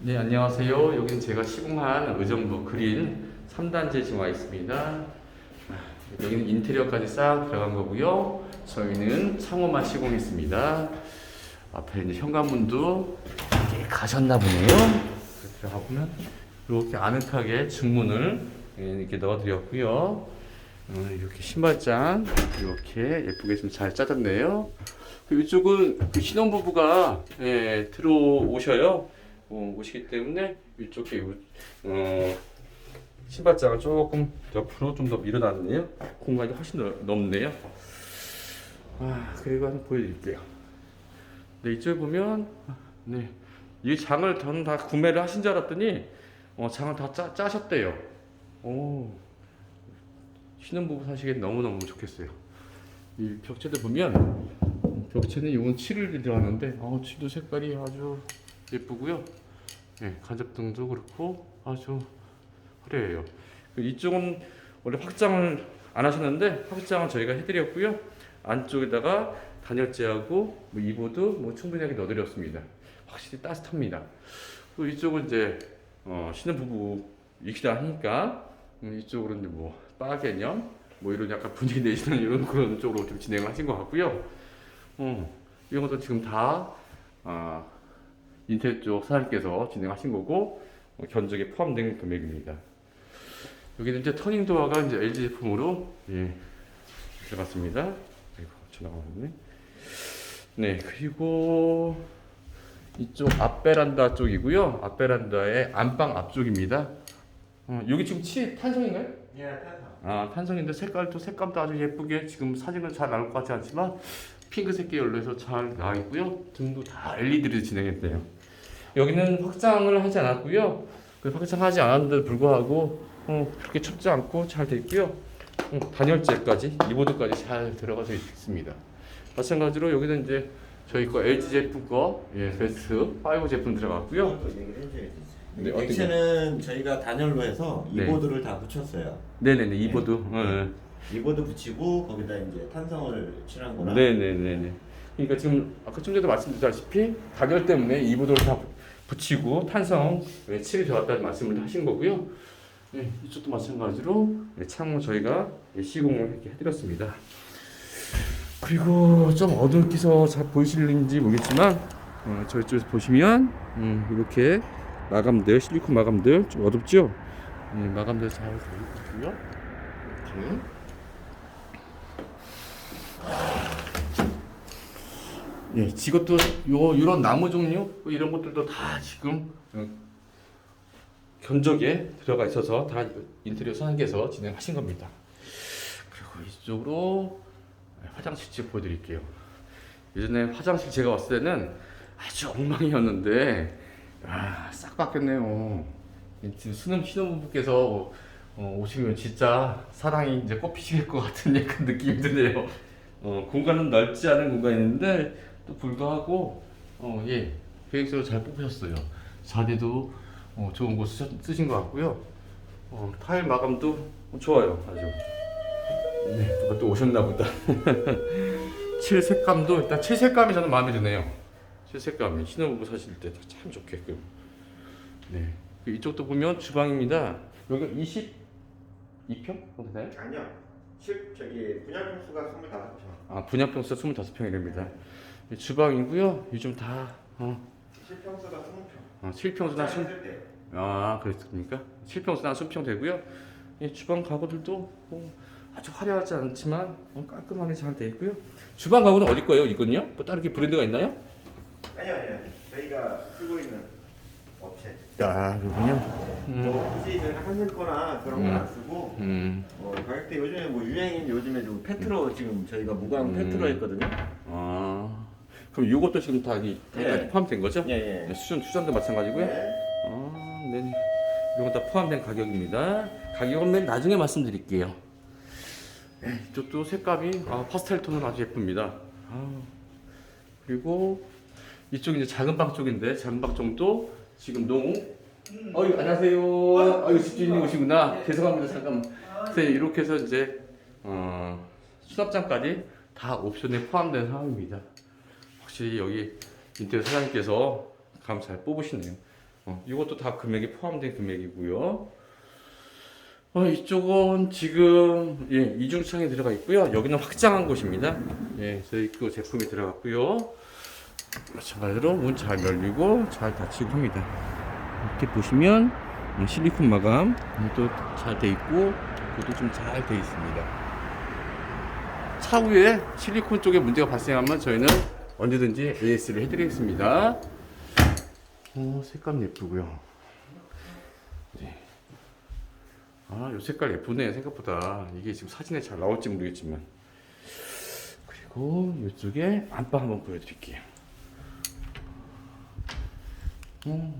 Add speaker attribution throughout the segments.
Speaker 1: 네, 안녕하세요. 여기는 제가 시공한 의정부 그린 3단지에 지금 와 있습니다. 아, 여기는 인테리어까지 싹 들어간 거고요. 저희는 창호만 시공했습니다. 앞에 이제 현관문도 이렇게 가셨나 보네요. 이렇게 들어가 보면 이렇게 아늑하게 중문을 예, 이렇게 넣어드렸고요. 어, 이렇게 신발장 이렇게 예쁘게 좀 잘 짜졌네요. 그 이쪽은 그 신혼부부가 예, 들어오셔요. 어, 오시기 때문에 이쪽에 요- 어, 신발장을 조금 옆으로 좀 더 밀어놨네요. 공간이 훨씬 더 넓네요. 아, 그리고 한번 보여드릴게요. 네, 이쪽에 보면 네, 이 장을 저는 다 구매를 하신 줄 알았더니 어, 장을 다 짜, 짜셨대요. 오, 신혼부부 사시기엔 너무너무 좋겠어요. 이 벽체도 보면 벽체는 이건 칠을 들어가는데 어, 칠도 색깔이 아주 예쁘고요. 예, 간접등도 그렇고 아주 화려해요. 그 이쪽은 원래 확장을 안 하셨는데 확장을 저희가 해드렸고요. 안쪽에다가 단열재하고 뭐 이보드 뭐 충분하게 넣어드렸습니다. 확실히 따뜻합니다. 또 이쪽은 이제 어, 신혼부부 이기다 하니까 음, 이쪽으로 이제 뭐바 개념 뭐 이런 약간 분위기 내시는 이런 그런 쪽으로 좀 진행을 하신 것 같고요. 어, 이런 것도 지금 다 아, 인텔 쪽 사장님께서 진행하신 거고 어, 견적에 포함된 금액입니다. 여기는 이제 터닝 도어가 이제 LG 제품으로 예, 들어갔습니다. 아이고 전화가 왔네. 네 그리고 이쪽 앞베란다 쪽이고요. 앞베란다의 안방 앞쪽입니다. 어, 여기 지금 치 탄성인가요?
Speaker 2: 예, 탄성.
Speaker 1: 아 탄성인데 색깔도 색감도 아주 예쁘게 지금 사진은 잘 나올 것 같지 않지만 핑크색 계열로 해서 잘 나와 있고요 등도 다 LED로 진행했대요 여기는 확장을 하지 않았고요 그 확장하지 않았는데도 불구하고 어, 그렇게 춥지 않고 잘 돼 있고요 어, 단열재까지 이보드까지 잘 들어가서 있습니다 마찬가지로 여기는 이제 저희 거 LG 제품 거 예, 베스트 5 제품 들어갔고요
Speaker 2: 또 얘기를 해줘야지.
Speaker 1: 네, 어떤
Speaker 2: 액션은 저희가 단열로 해서
Speaker 1: 네.
Speaker 2: 이보드를 다 붙였어요.
Speaker 1: 네네네 이보드 어,
Speaker 2: 이보드 붙이고 거기다 이제 탄성을 칠한 거라.
Speaker 1: 네네네네. 그러니까 지금 아까 좀 전에 말씀드렸다시피 가격 때문에 이보드를 다 붙이고 탄성 네, 칠이 들어갔다는 말씀을 하신 거고요. 네, 이쪽도 마찬가지로 네, 창문 저희가 네, 시공을 이렇게 해드렸습니다. 그리고 좀 어둡게서 잘 보이실는지 모르겠지만 어, 저희 쪽에서 보시면 음, 이렇게 마감들 실리콘 마감들 좀 어둡죠? 네, 마감들 잘 있고요. 이렇게. 예, 이것도 요 이런 나무 종류 뭐 이런 것들도 다 지금 어, 견적에 들어가 있어서 다 인테리어 사장님께서 진행하신 겁니다. 그리고 이쪽으로 화장실 집 보여드릴게요. 예전에 화장실 제가 왔을 때는 아주 엉망이었는데 아, 싹 바뀌었네요. 지금 수능 신혼부부께서 어, 오시면 진짜 사랑이 이제 꽃피실 것 같은 약간 느낌이 드네요. 어, 공간은 넓지 않은 공간인데 또 불구하고 어, 예 계획서로 잘 뽑으셨어요. 자리도 어, 좋은 곳 쓰, 쓰신 것 같고요. 어, 타일 마감도 좋아요, 아주. 네, 누가 또 오셨나 보다. 칠 색감도 일단 칠 색감이 저는 마음에 드네요. 칠 색감이 신혼부부 사실 때 참 좋게끔. 네, 그 이쪽도 보면 주방입니다. 여기 22평 정도 되나요?
Speaker 2: 아니요. 실 저기 분양 평수가 25평.
Speaker 1: 아 분양 평수가 25평이 됩니다. 이 주방이고요. 요즘 다 어,
Speaker 2: 실평수가 20평.
Speaker 1: 어, 7평수나 20,
Speaker 2: 때.
Speaker 1: 아 그렇습니까? 7평수나 20평 되고요. 이 주방 가구들도 뭐 아주 화려하지 않지만 어, 깔끔하게 잘돼 있고요. 주방 가구는 어디 거예요? 이건요? 뭐 다른 게 브랜드가 있나요?
Speaker 2: 아니요, 아니요. 저희가 쓰고 있는 업체.
Speaker 1: 야 그렇군요.
Speaker 2: 뭐 굳이 저희 한일 거나 그런 건
Speaker 1: 음.
Speaker 2: 안 쓰고
Speaker 1: 음,
Speaker 2: 어, 가격대 요즘에 뭐 유행인 요즘에 좀 페트로 지금 저희가 무광
Speaker 1: 음.
Speaker 2: 페트로 했거든요.
Speaker 1: 아 그럼 이것도 지금 다 이,
Speaker 2: 네.
Speaker 1: 포함된 거죠?
Speaker 2: 예,
Speaker 1: 네, 수전 수전도 마찬가지고요.
Speaker 2: 네.
Speaker 1: 아, 네. 이건 다 포함된 가격입니다. 가격은 맨 나중에 말씀드릴게요. 네, 이쪽도 색감이 아, 파스텔 톤으로 아주 예쁩니다. 아, 그리고 이쪽 이제 작은 방 쪽인데 작은 방 쪽도 지금 농. 어이 안녕하세요. 아유 집주인님 오시구나. 죄송합니다 잠깐. 네, 이렇게 해서 이제 어, 수납장까지 다 옵션에 포함된 상황입니다. 확실히 여기 인테리어 사장님께서 감 잘 뽑으시네요. 어, 이것도 다 금액이 포함된 금액이고요. 어, 이쪽은 지금 예, 이중창이 들어가 있고요. 여기는 확장한 곳입니다. 예, 저희 그 제품이 들어갔고요. 마찬가지로 문 잘 열리고 잘 닫히고 합니다. 이렇게 보시면 음, 실리콘 마감 또 잘 돼 있고 그것도 좀 잘 돼 있습니다. 차후에 실리콘 쪽에 문제가 발생하면 저희는 언제든지 AS를 해드리겠습니다. 어, 색감 예쁘고요. 네. 아, 이 색깔 예쁘네 생각보다 이게 지금 사진에 잘 나올지 모르겠지만 그리고 이쪽에 안방 한번 보여드릴게요. 음.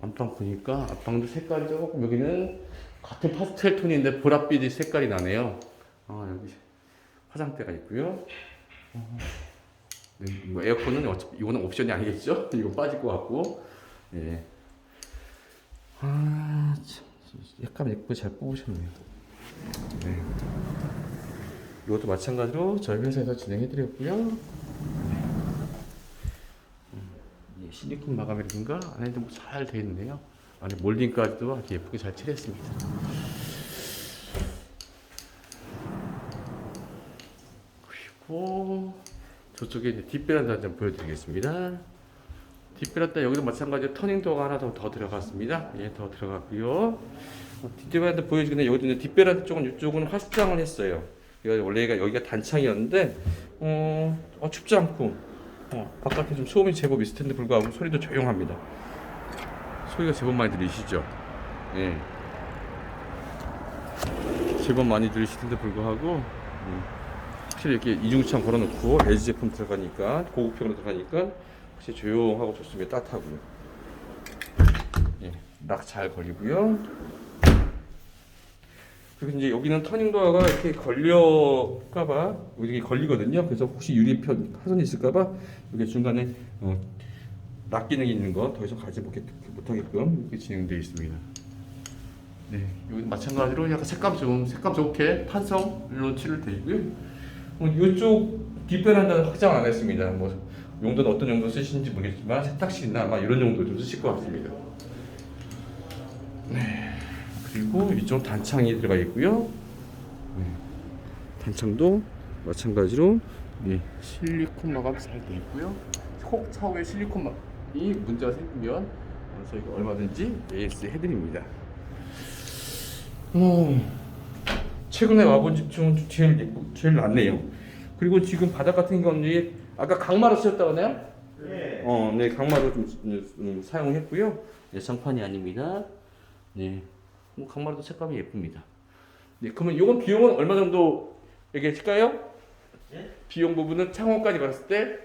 Speaker 1: 안방 보니까 안방도 색깔이 조금 여기는 같은 파스텔 톤인데 보랏빛이 색깔이 나네요. 아 여기 화장대가 있고요. 어, 네, 뭐 에어컨은 어차피 이거는 옵션이 아니겠죠? 이거 빠질 것 같고. 예. 아 참, 약간 예쁘게 잘 뽑으셨네요. 네. 이것도 마찬가지로 저희 회사에서 진행해드렸고요. 예, 실리콘 마감이라든가 안에도 뭐잘돼 있네요. 안에 몰딩까지도 아주 예쁘게 잘 칠했습니다. 그리고 저쪽에 이제 뒷베란다 좀 보여드리겠습니다. 뒷베란다 여기도 마찬가지로 터닝도어가 하나 더, 더 들어갔습니다. 예, 더 들어갔고요. 어, 뒷베란다 보여주는데 여기도 이제 뒷베란다 쪽은 이쪽은 화장을 했어요. 원래가 여기가 단창이었는데 어, 어, 춥지 않고 어, 바깥에 좀 소음이 제법 있을 텐데 불구하고 소리도 조용합니다. 소리가 제법 많이 들리시죠? 예. 제법 많이 들리실 텐데 불구하고 음, 확실히 이렇게 이중창 걸어놓고 LG 제품 들어가니까 고급형으로 들어가니까 확실히 조용하고 좋습니다. 따뜻하고요. 예, 락잘 걸리고요. 그리고 이제 여기는 터닝 도어가 이렇게 걸려까봐 이게 걸리거든요. 그래서 혹시 유리편 파손이 있을까봐 여기 중간에 어, 락 기능이 있는 거 더 이상 가지 못하게- 못하게끔 이렇게 진행되어 있습니다. 네, 여기 마찬가지로 약간 색감 좀 색감 좋게 판성으로 칠을 있고요. 어, 이쪽 뒷베란다는 확장 안 했습니다. 뭐 용도는 어떤 용도 쓰시는지 모르겠지만 세탁실이나 아마 이런 용도 좀 쓰실 것 같습니다. 네, 그리고 이쪽 단창이 들어가 있고요. 네, 단창도 마찬가지로 네, 실리콘 마감 잘돼 있고요. 혹 차후에 실리콘 마감이 문제가 생기면 어, 저희가 얼마든지 AS 해드립니다. 음, 최근에 와본 집 중 제일 예쁘, 제일 낫네요. 그리고 지금 바닥 같은 경우는 아까 강마루 쓰셨다고 하나요?
Speaker 2: 예.
Speaker 1: 어, 네, 강마루 좀 음, 음, 사용했고요. 네, 장판이 아닙니다. 네, 뭐 강마루도 색감이 예쁩니다. 네, 그러면 이건 비용은 얼마 정도 얘기하실까요?
Speaker 2: 예?
Speaker 1: 비용 부분은 창호까지 갔을 때,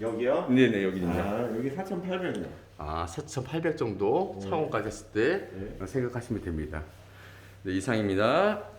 Speaker 2: 여기요?
Speaker 1: 네네 여기는요.
Speaker 2: 아 여기 4,800원.
Speaker 1: 아, 4,800 정도
Speaker 2: 네.
Speaker 1: 창호까지 했을 때
Speaker 2: 네.
Speaker 1: 생각하시면 됩니다. 네, 이상입니다.